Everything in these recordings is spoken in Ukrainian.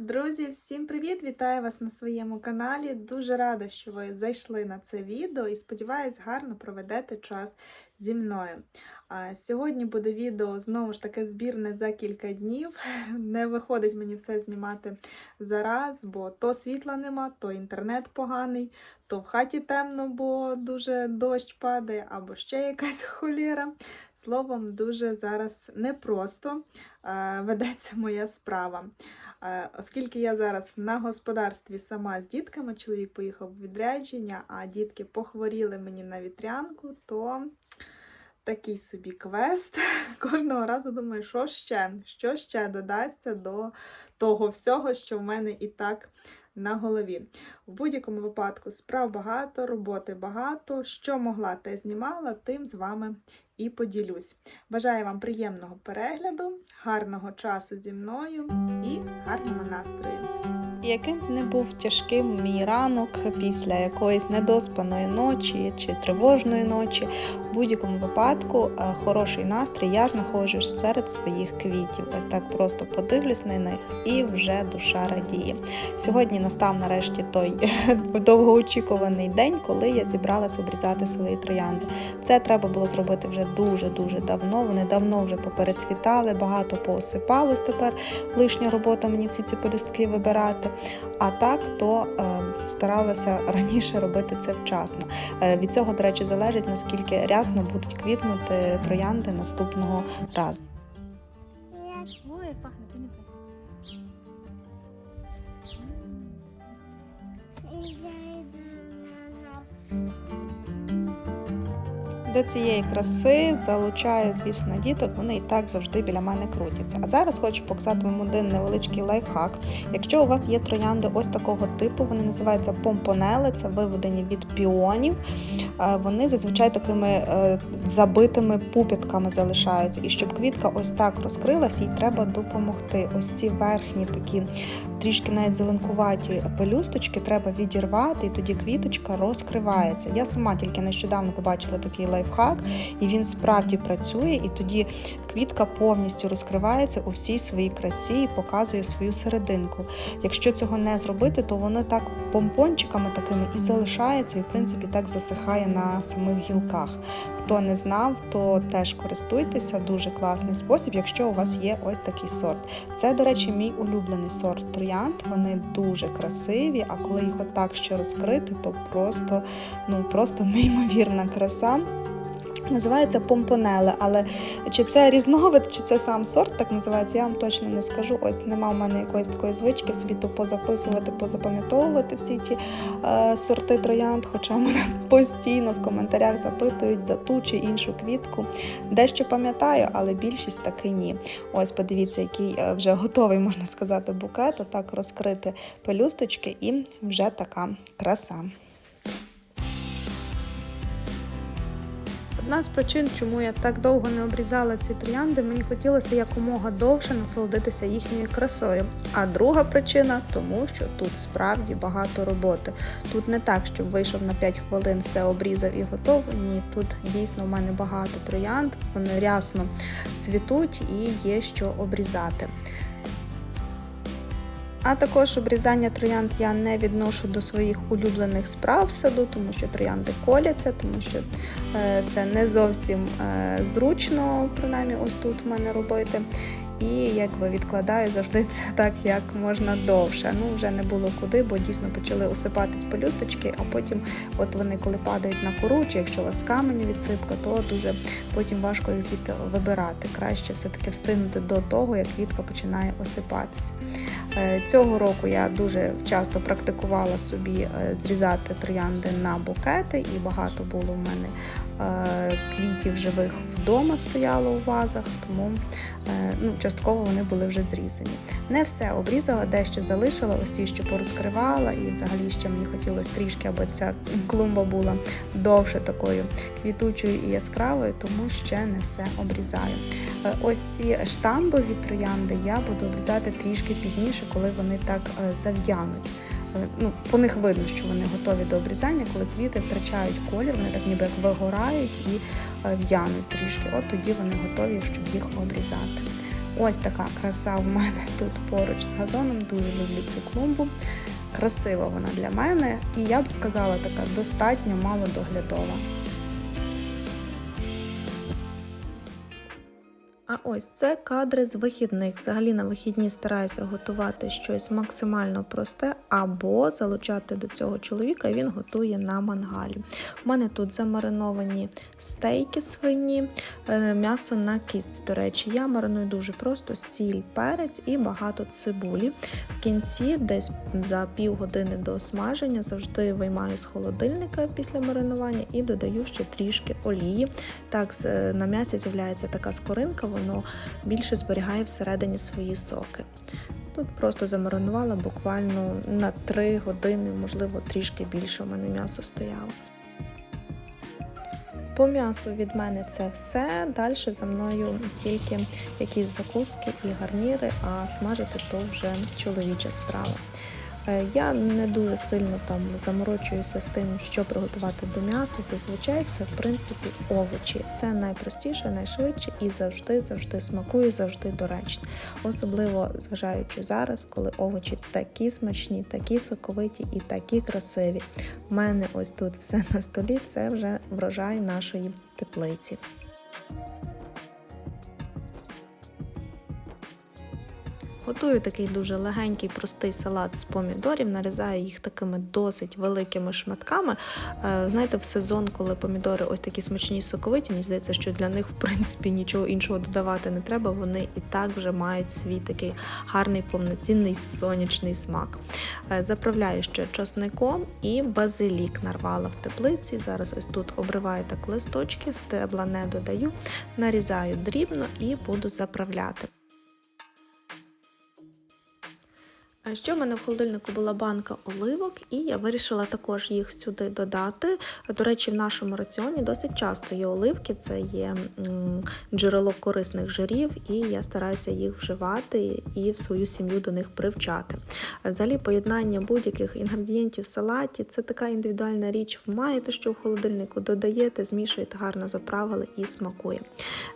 Друзі, всім привіт! Вітаю вас на своєму каналі. Дуже рада, що ви зайшли на це відео і сподіваюсь, гарно проведете час зі мною. А Сьогодні буде відео знову ж таки збірне за кілька днів. Не виходить мені все знімати зараз, бо то світла нема, то інтернет поганий, то в хаті темно, бо дуже дощ падає, або ще якась холєра. Словом, дуже зараз непросто е, ведеться моя справа. Е, Оскільки я зараз на господарстві сама з дітками, чоловік поїхав в відрядження, а дітки похворіли мені на вітрянку, то такий собі квест. Кожного разу думаю, що ще, що ще додасться до того всього, що в мене і так на голові. В будь-якому випадку справ багато, роботи багато. Що могла, те знімала, тим з вами і поділюсь. Бажаю вам приємного перегляду, гарного часу зі мною і гарного настрою. Яким б не був тяжким мій ранок після якоїсь недоспаної ночі чи тривожної ночі, в будь-якому випадку е, хороший настрій я знаходжу серед своїх квітів. Ось так просто подивлюсь на них і вже душа радіє. Сьогодні настав нарешті той довгоочікуваний день, коли я зібралась обрізати свої троянди. Це треба було зробити вже дуже-дуже давно. Вони давно вже поперецвітали, багато поосипалось тепер. Лишня робота мені всі ці полюстки вибирати. А так, то е, старалася раніше робити це вчасно. Е, від цього, до речі, залежить наскільки рясно будуть квітнути троянди наступного разу. До цієї краси залучаю, звісно, діток, вони і так завжди біля мене крутяться. А зараз хочу показати вам один невеличкий лайфхак. Якщо у вас є троянди ось такого типу, вони називаються помпонели, це виведені від піонів. Е, Вони зазвичай такими е, забитими пупітками залишаються. І щоб квітка ось так розкрилась, їй треба допомогти. Ось ці верхні такі трішки навіть зеленкуваті пелюсточки треба відірвати, і тоді квіточка розкривається. Я сама тільки нещодавно побачила такий лайфхак, і він справді працює, і тоді квітка повністю розкривається у всій своїй красі і показує свою серединку. Якщо цього не зробити, то воно так помпончиками такими і залишається, і в принципі так засихає на самих гілках. Хто не знав, то теж користуйтеся, дуже класний спосіб, якщо у вас є ось такий сорт. Це, до речі, мій улюблений сорт троянд. Вони дуже красиві, а коли їх отак ще розкрити, то просто, ну, просто неймовірна краса. Називається помпонели, але чи це різновид, чи це сам сорт так називається, я вам точно не скажу. Ось нема в мене якоїсь такої звички собі то позаписувати, позапам'ятовувати всі ті е, сорти троянд, хоча мене постійно в коментарях запитують за ту чи іншу квітку. Дещо пам'ятаю, але більшість таки ні. Ось подивіться, який е, вже готовий, можна сказати, букет. Отак розкрити пелюсточки, і вже така краса. Одна з причин, чому я так довго не обрізала ці троянди, мені хотілося якомога довше насолодитися їхньою красою. А друга причина тому, що тут справді багато роботи. Тут не так, щоб вийшов на 5 хвилин, все обрізав і готово. Ні, тут дійсно в мене багато троянд, вони рясно цвітуть і є що обрізати. А також обрізання троянд я не відношу до своїх улюблених справ в саду, тому що троянди коляться, тому що е, це не зовсім е, зручно, принаймні ось тут в мене робити. І якби відкладаю завжди це так, як можна довше. Ну вже не було куди, бо дійсно почали осипатись пелюсточки, а потім, от вони коли падають на кору, чи якщо у вас каменю відсипка, то дуже потім важко їх звідти вибирати. Краще все-таки встигнути до того, як квітка починає осипатись. Е, Цього року я дуже часто практикувала собі е, зрізати троянди на букети, і багато було в мене квітів живих вдома стояло у вазах, тому е, ну, частково вони були вже зрізані. Не все обрізала, дещо залишила, ось ті, що порозкривала, і взагалі ще мені хотілося трішки, аби ця клумба була довше такою квітучою і яскравою, тому ще не все обрізаю. Е, Ось ці штамбові троянди я буду обрізати трішки пізніше, коли вони так е, зав'януть. Е, Ну, по них видно, що вони готові до обрізання, коли квіти втрачають колір, вони так ніби як вигорають і е, в'януть трішки. От тоді вони готові, щоб їх обрізати. Ось така краса в мене тут поруч з газоном. Дуже люблю цю клумбу. Красива вона для мене, і я б сказала, така достатньо малодоглядова. Ось це кадри з вихідних. Взагалі на вихідні стараюся готувати щось максимально просте, або залучати до цього чоловіка, і він готує на мангалі. У мене тут замариновані стейки свині, е, м'ясо на кістці. До речі, я мариную дуже просто сіль, перець і багато цибулі. В кінці, десь за півгодини до смаження, завжди виймаю з холодильника після маринування і додаю ще трішки олії. Так, на м'ясі з'являється така скоринка, воно більше зберігає всередині свої соки. Тут просто замаринувала буквально на 3 години, можливо, трішки більше у мене м'ясо стояло. По м'ясу від мене це все. Далі за мною тільки якісь закуски і гарніри, а смажити то вже чоловіча справа. Е, Я не дуже сильно там заморочуюся з тим, що приготувати до м'яса. Зазвичай це в принципі овочі. Це найпростіше, найшвидше і завжди, завжди смакує, завжди доречно. Особливо зважаючи зараз, коли овочі такі смачні, такі соковиті і такі красиві. У мене ось тут все на столі. Це вже врожай нашої теплиці. Готую такий дуже легенький, простий салат з помідорів, нарізаю їх такими досить великими шматками. Е, Знаєте, в сезон, коли помідори ось такі смачні соковиті, мені здається, що для них в принципі нічого іншого додавати не треба. Вони і так вже мають свій такий гарний повноцінний сонячний смак. Е, Заправляю ще часником і базилік нарвала в теплиці. Зараз ось тут обриваю так листочки, стебла не додаю, нарізаю дрібно і буду заправляти. А Ще в мене в холодильнику була банка оливок, і я вирішила також їх сюди додати. До речі, в нашому раціоні досить часто є оливки, це є джерело корисних жирів, і я стараюся їх вживати і в свою сім'ю до них привчати. Взагалі, поєднання будь-яких інгредієнтів в салаті це така індивідуальна річ. Ви маєте, що в холодильнику додаєте, змішуєте, гарно заправили і смакує.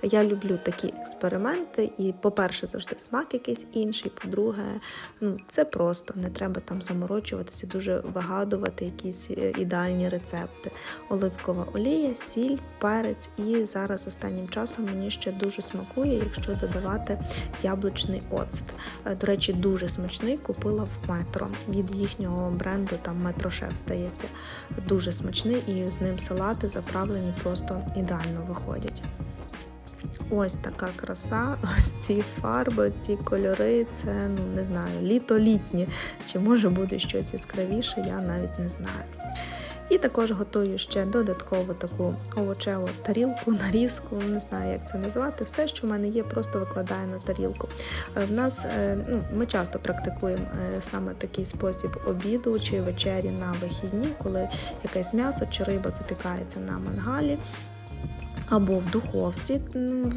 Я люблю такі експерименти, і, по-перше, завжди смак якийсь інший. По-друге, ну це просто не треба там заморочуватися, дуже вигадувати якісь е, ідеальні рецепти. Оливкова олія, сіль, перець, і зараз останнім часом мені ще дуже смакує, якщо додавати яблучний оцет. Е, До речі, дуже смачний. Купила в метро від їхнього бренду, там метрошеф здається. Дуже смачний, і з ним салати заправлені просто ідеально виходять. Ось така краса, ось ці фарби, ці кольори, це ну не знаю, літо-літнє. Чи може бути щось яскравіше, я навіть не знаю. І також готую ще додатково таку овочеву тарілку, нарізку, не знаю, як це назвати. Все, що в мене є, просто викладаю на тарілку. Е, В нас е, ну, ми часто практикуємо е, саме такий спосіб обіду чи вечері на вихідні, коли якесь м'ясо чи риба запікається на мангалі або в духовці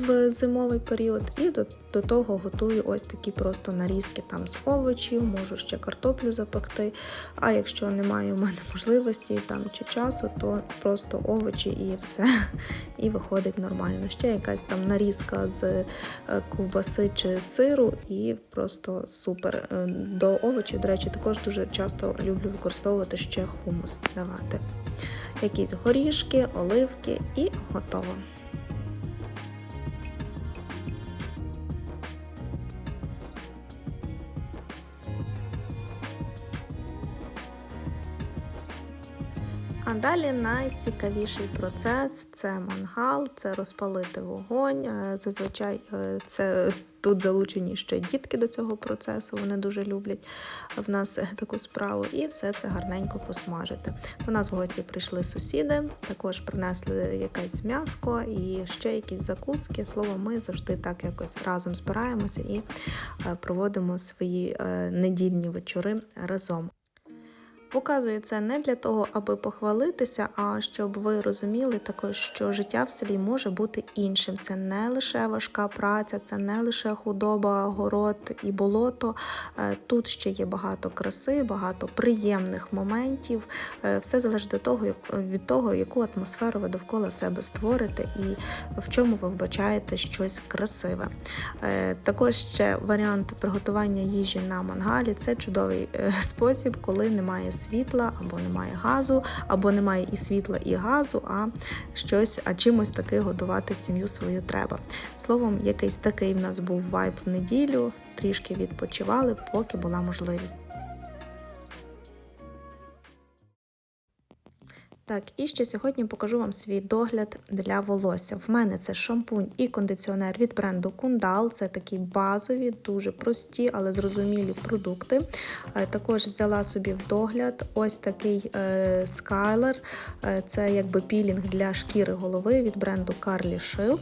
в зимовий період, і до, до того готую ось такі просто нарізки там з овочів, можу ще картоплю запекти. А якщо немає у мене можливості там чи часу, то просто овочі і все, і виходить нормально. Ще якась там нарізка з е, ковбаси чи сиру, і просто супер. Е, До овочів, до речі, також дуже часто люблю використовувати ще хумус давати якісь горішки, оливки і готово. Далі найцікавіший процес це мангал, це розпалити вогонь. Е, Зазвичай е, це тут залучені ще дітки до цього процесу. Вони дуже люблять в нас е, таку справу, і все це гарненько посмажити. До нас в гості прийшли сусіди, також принесли якесь м'яско і ще якісь закуски. Слово, ми завжди так якось разом збираємося і е, проводимо свої е, недільні вечори разом. Показую це не для того, аби похвалитися, а щоб ви розуміли також, що життя в селі може бути іншим. Це не лише важка праця, це не лише худоба, город і болото. Е, Тут ще є багато краси, багато приємних моментів. Е, Все залежить до того, від того, яку атмосферу ви довкола себе створите і в чому ви вбачаєте щось красиве. Е, Також ще варіант приготування їжі на мангалі це чудовий спосіб, коли немає світла або немає газу, або немає і світла, і газу, а щось, а чимось таки годувати сім'ю свою треба. Словом, якийсь такий в нас був вайб в неділю, трішки відпочивали, поки була можливість. Так, і ще сьогодні покажу вам свій догляд для волосся. В мене це шампунь і кондиціонер від бренду Кундал. Це такі базові, дуже прості, але зрозумілі продукти. Е, Також взяла собі в догляд ось такий е, Skyler. Е, Це якби пілінг для шкіри голови від бренду Carly Shill.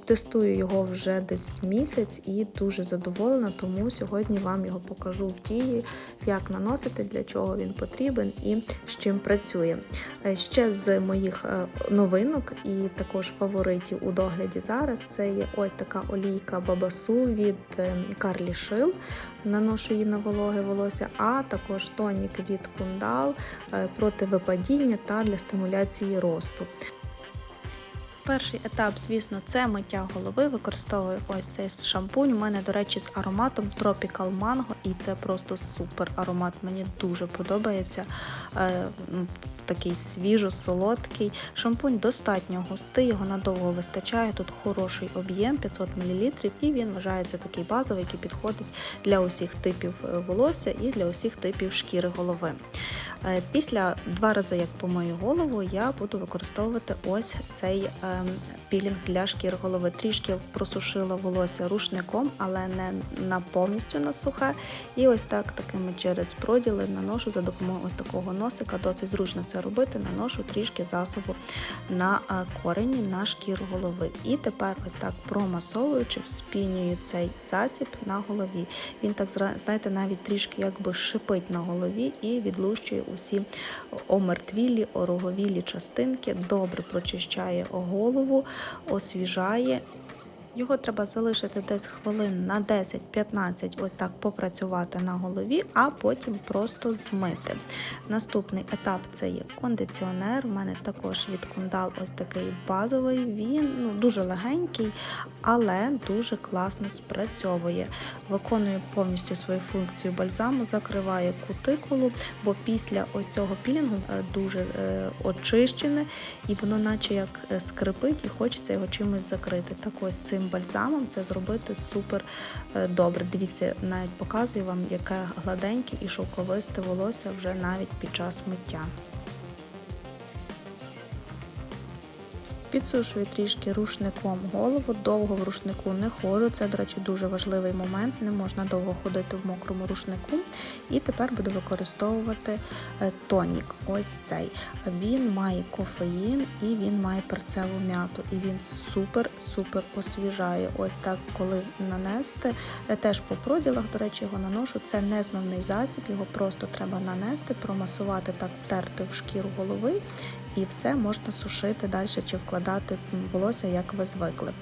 Е, Тестую його вже десь місяць і дуже задоволена, тому сьогодні вам його покажу в дії, як наносити, для чого він потрібен і з чим працює. Е, Ще з моїх е, новинок і також фаворитів у догляді зараз це є ось така олійка Бабасу від е, Карлі Шил. Наношу її на вологе волосся, а також тонік від Кундал е, проти випадіння та для стимуляції росту. Перший етап, звісно, це миття голови. Використовую ось цей шампунь. У мене, до речі, з ароматом Tropical Mango, і це просто супер аромат. Мені дуже подобається. Такий свіжо-солодкий. Шампунь достатньо густий, його надовго вистачає. Тут хороший об'єм 500 мл, і він вважається такий базовий, який підходить для усіх типів е, волосся і для усіх типів шкіри голови. Е, Після два рази, як помию голову, я буду використовувати ось цей ем, пілінг для шкіри голови. Трішки просушила волосся рушником, але не на повністю на сухе. І ось так такими через проділи наношу за допомогою ось такого носика. Досить зручно це робити. Наношу трішки засобу на е, корені, на шкіру голови. І тепер ось так промасовуючи, вспінюю цей засіб на голові. Він так знаєте, навіть трішки якби шипить на голові і відлущує усі омертвілі, ороговілі частинки, добре прочищає голову, освіжає. Його треба залишити десь хвилин на 10-15, ось так попрацювати на голові, а потім просто змити. Наступний етап це є кондиціонер. У мене також від Кундал ось такий базовий. Він ну, дуже легенький, але дуже класно спрацьовує. Виконує повністю свою функцію бальзаму, закриває кутикулу, бо після ось цього пілінгу е, дуже е, очищене і воно наче як е, скрипить і хочеться його чимось закрити. Так ось цим бальзамом це зробити супер е, добре. Дивіться, навіть показую вам, яке гладеньке і шовковисте волосся вже навіть під час миття. Підсушую трішки рушником голову, довго в рушнику не ходжу. Це, до речі, дуже важливий момент. Не можна довго ходити в мокрому рушнику. І тепер буду використовувати е, тонік. Ось цей. Він має кофеїн і він має перцеву м'яту. І він супер-супер освіжає. Ось так, коли нанести. Е, Теж по проділах, до речі, його наношу. Це не змивний засіб, його просто треба нанести, промасувати так, втерти в шкіру голови і все можна сушити далі чи вкладати волосся, як ви звикли.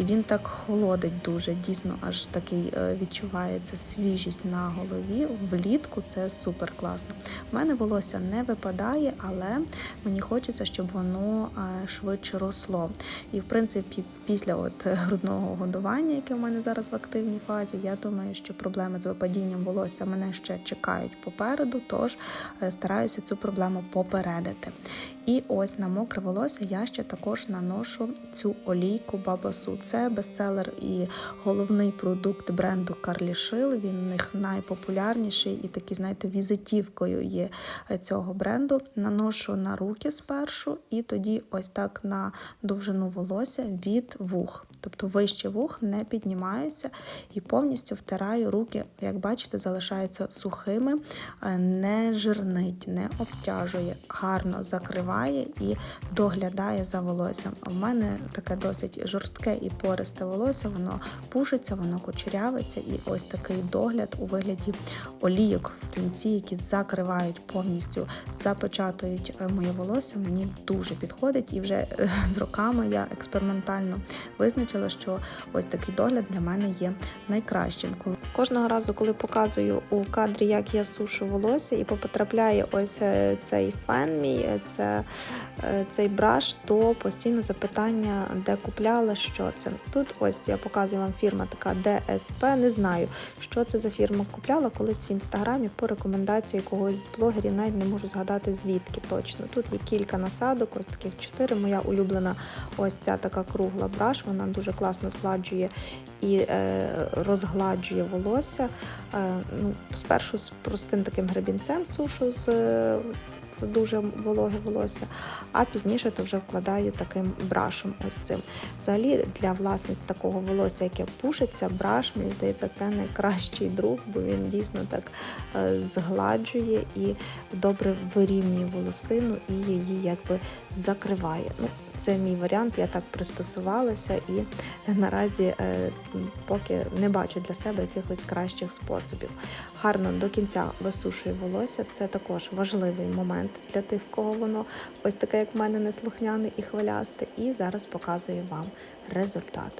І він так холодить дуже, дійсно, аж такий е, відчувається свіжість на голові. Влітку це супер класно. У мене волосся не випадає, але мені хочеться, щоб воно е, швидше росло. І в принципі, після от грудного годування, яке в мене зараз в активній фазі, я думаю, що проблеми з випадінням волосся мене ще чекають попереду, тож е, стараюся цю проблему попередити. І ось на мокре волосся я ще також наношу цю олійку Бабасу. Це бестселер і головний продукт бренду Карлішил. Він у них найпопулярніший і такий, знаєте, візитівкою є е, цього бренду. Наношу на руки спершу, і тоді ось так на довжину волосся від вух. Тобто вище вух не піднімаюся і повністю втираю руки, як бачите, залишаються сухими, е, не жирнить, не обтяжує, гарно закриває і доглядає за волоссям. У мене таке досить жорстке і пористе волосся, воно пушиться, воно кучерявиться, і ось такий догляд у вигляді олійок в кінці, які закривають повністю, запечатують е, моє волосся. Мені дуже підходить, і вже е, з роками я експериментально визначила, що ось такий догляд для мене є найкращим. Кожного разу, коли показую у кадрі, як я сушу волосся, і потрапляє ось е, цей фен мій, е, це, е, цей браш, то постійно запитання, де купляла, що це. Тут ось я показую вам фірма така DSP. Не знаю, що це за фірма купляла колись в інстаграмі по рекомендації когось з блогерів, навіть не можу згадати звідки точно. Тут є кілька насадок, ось таких чотири. Моя улюблена ось ця така кругла браш, вона дуже класно згладжує і е, розгладжує волосся. Е, ну, спершу з простим таким гребінцем сушу з е, дуже вологе волосся, а пізніше то вже вкладаю таким брашем. Ось цим. Взагалі для власниць такого волосся, яке пушиться, браш, мені здається, це найкращий друг, бо він дійсно так згладжує і добре вирівнює волосину і її якби закриває. Ну, це мій варіант, я так пристосувалася і наразі е, поки не бачу для себе якихось кращих способів. Гарно до кінця висушую волосся. Це також важливий момент для тих, в кого воно ось таке, як в мене, неслухняне і хвилясте. І зараз показую вам результат.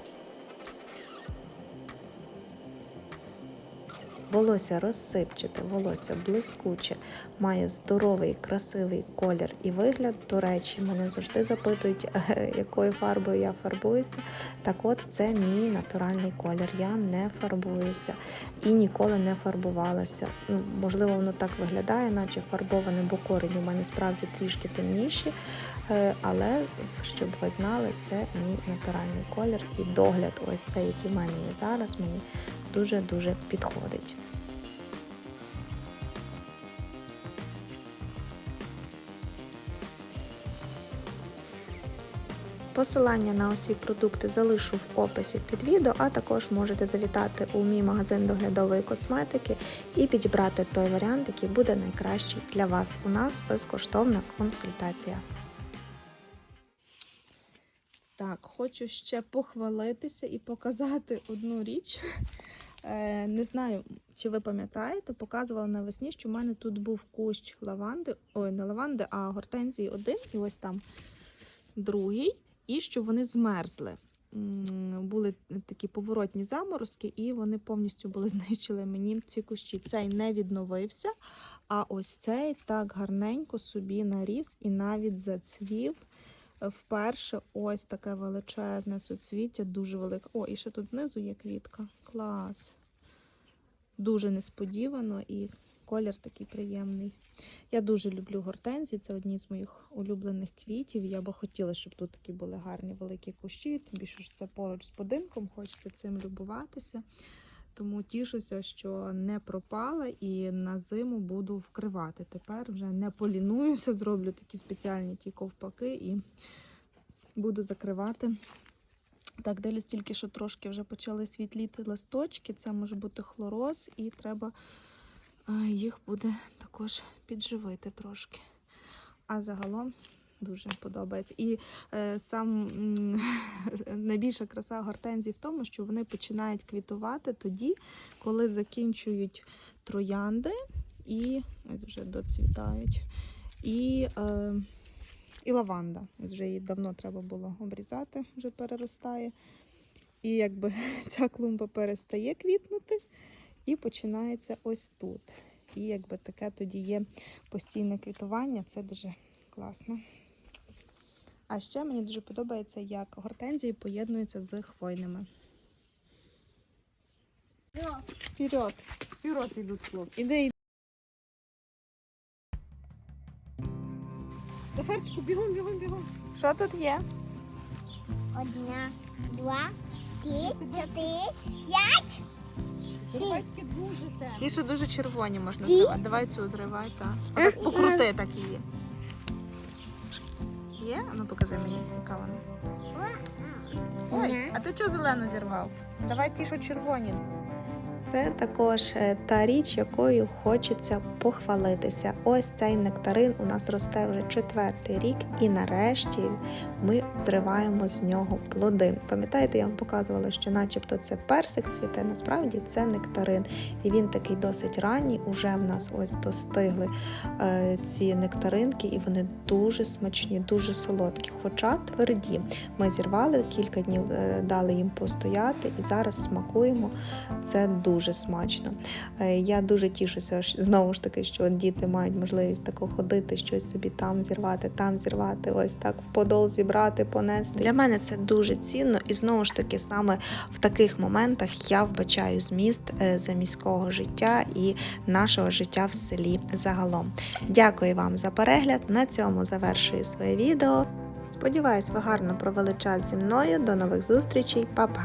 Волосся розсипчате, волосся блискуче, має здоровий, красивий колір і вигляд. До речі, мене завжди запитують, е, якою фарбою я фарбуюся. Так от, це мій натуральний колір. Я не фарбуюся і ніколи не фарбувалася. Ну, можливо, воно так виглядає, наче фарбоване, бо корені у мене справді трішки темніші. Е, Але щоб ви знали, це мій натуральний колір і догляд, ось цей, який в мене є зараз, мені дуже-дуже підходить. Посилання на усі продукти залишу в описі під відео, а також можете завітати у мій магазин доглядової косметики і підібрати той варіант, який буде найкращий для вас. У нас безкоштовна консультація. Так, хочу ще похвалитися і показати одну річ. Е, не знаю, чи ви пам'ятаєте, показувала навесні, що в мене тут був кущ лаванди, ой, не лаванди, а гортензії один, і ось там другий, і що вони змерзли. Були такі поворотні заморозки, і вони повністю були знищили мені ці кущі. Цей не відновився, а ось цей так гарненько собі наріс і навіть зацвів. Вперше ось таке величезне суцвіття, дуже велике. О, і ще тут знизу є квітка. Клас. Дуже несподівано і колір такий приємний. Я дуже люблю гортензії, це одні з моїх улюблених квітів. Я би хотіла, щоб тут такі були гарні великі кущі, тим більше що це поруч з будинком, хочеться цим любуватися. Тому тішуся, що не пропала і на зиму буду вкривати. Тепер вже не полінуюся, зроблю такі спеціальні ті ковпаки і буду закривати. Так, дивлюсь тільки, що трошки вже почали світліти листочки. Це може бути хлороз, і треба їх буде також підживити трошки. А загалом дуже подобається. І е, сам найбільша краса гортензій в тому, що вони починають квітувати тоді, коли закінчують троянди і ось вже доцвітають. І, е, і лаванда. Ось вже її давно треба було обрізати, вже переростає. І якби ця клумба перестає квітнути, і починається ось тут. І якби таке тоді є постійне квітування, це дуже класно. А ще мені дуже подобається, як гортензії поєднуються з хвойними. Вперед! Вперед идут хлопцы. Іди, іди. Захарчику, бегом, бегом, бегом. Що тут є? Одна, два, три, чотири, п'ять. Захарчики дуже темно. Ті, що дуже червоні можна зривати. Давай цю зривай, так. Отак покрути так її. Є? Ну покажи мені, яка вона. Ой, а ти чого зелену зірвав? Давай ті, що червоні. Це також е, та річ, якою хочеться похвалитися. Ось цей нектарин у нас росте вже четвертий рік, і нарешті ми зриваємо з нього плоди. Пам'ятаєте, я вам показувала, що начебто це персик цвіте, насправді це нектарин. І він такий досить ранній. Уже в нас ось достигли е, ці нектаринки, і вони дуже смачні, дуже солодкі, хоча тверді. Ми зірвали кілька днів, е, дали їм постояти, і зараз смакуємо. Це дуже смачно. Е, Я дуже тішуся знову ж таки, що діти мають можливість тако ходити, щось собі там зірвати, там зірвати, ось так в подол зібрати, понести. Для мене це дуже цінно, і знову ж таки, саме в таких моментах я вбачаю зміст е, заміського життя і нашого життя в селі загалом. Дякую вам за перегляд. На цьому завершую своє відео. Сподіваюсь, ви гарно провели час зі мною. До нових зустрічей, Па-па!